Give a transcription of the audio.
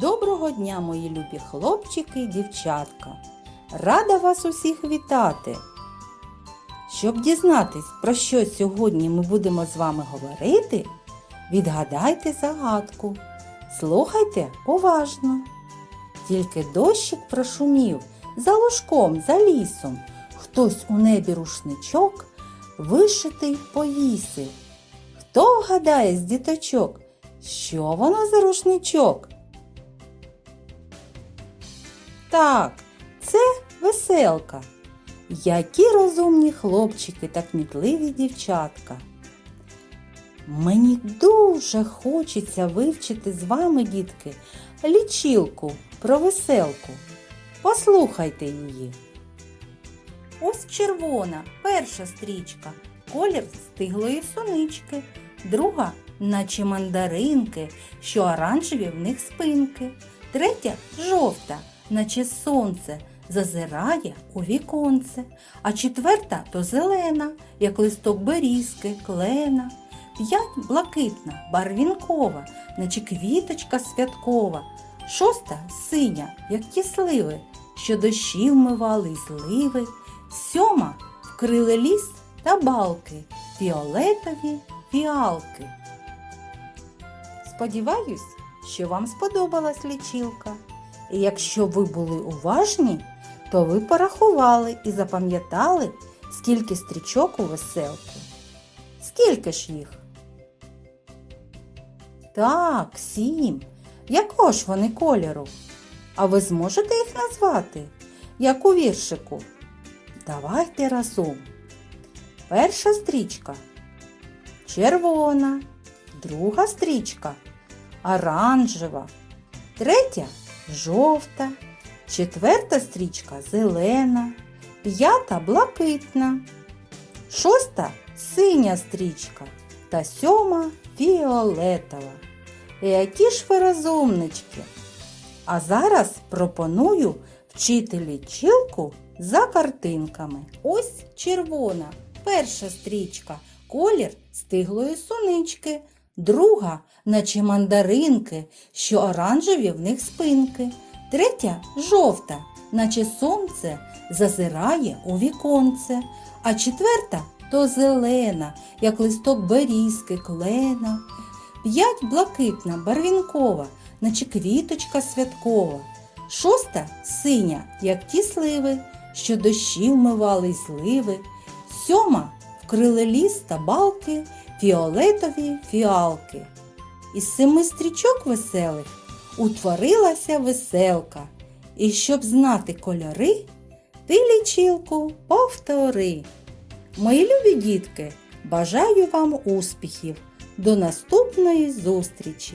Доброго дня, мої любі хлопчики і дівчатка! Рада вас усіх вітати! Щоб дізнатись, про що сьогодні ми будемо з вами говорити, відгадайте загадку. Слухайте уважно. Тільки дощик прошумів за лужком, за лісом. Хтось у небі рушничок вишитий повісив. Хто вгадає з діточок, що воно за рушничок? Так, це веселка. Які розумні хлопчики та кмітливі дівчатка. Мені дуже хочеться вивчити з вами, дітки, лічилку про веселку. Послухайте її. Ось червона, перша стрічка, колір стиглої сонички, друга, наче мандаринки, що оранжеві в них спинки, третя жовта, наче сонце, зазирає у віконце, а четверта то зелена, як листок берізки, клена. П'ять блакитна, барвінкова, наче квіточка святкова. Шоста синя, як ті сливи, що дощі вмивали зливи. Сьома вкрили ліс та балки, фіолетові фіалки. Сподіваюсь, що вам сподобалась лічилка. І якщо ви були уважні, то ви порахували і запам'ятали, скільки стрічок у веселки. Скільки ж їх? Так, сім. Якого ж вони кольору? А ви зможете їх назвати? Як у віршику? Давайте разом. Перша стрічка червона, друга стрічка оранжева, третя жовта, четверта стрічка зелена, п'ята блакитна, шоста синя стрічка та сьома фіолетова. Які ж ви розумнички! А зараз пропоную вчити лічилку за картинками. Ось червона, перша стрічка, колір стиглої сунички, друга, наче мандаринки, що оранжеві в них спинки, третя жовта, наче сонце зазирає у віконце, а четверта то зелена, як листок берізки, клена. П'ять блакитна, барвінкова, наче квіточка святкова. Шоста синя, як ті сливи, що дощі вмивали й зливи. Сьома вкрили ліс та балки, фіолетові фіалки. Із семи стрічок веселих утворилася веселка. І щоб знати кольори, ти лічилку повтори. Мої любі дітки, бажаю вам успіхів! До наступної зустрічі!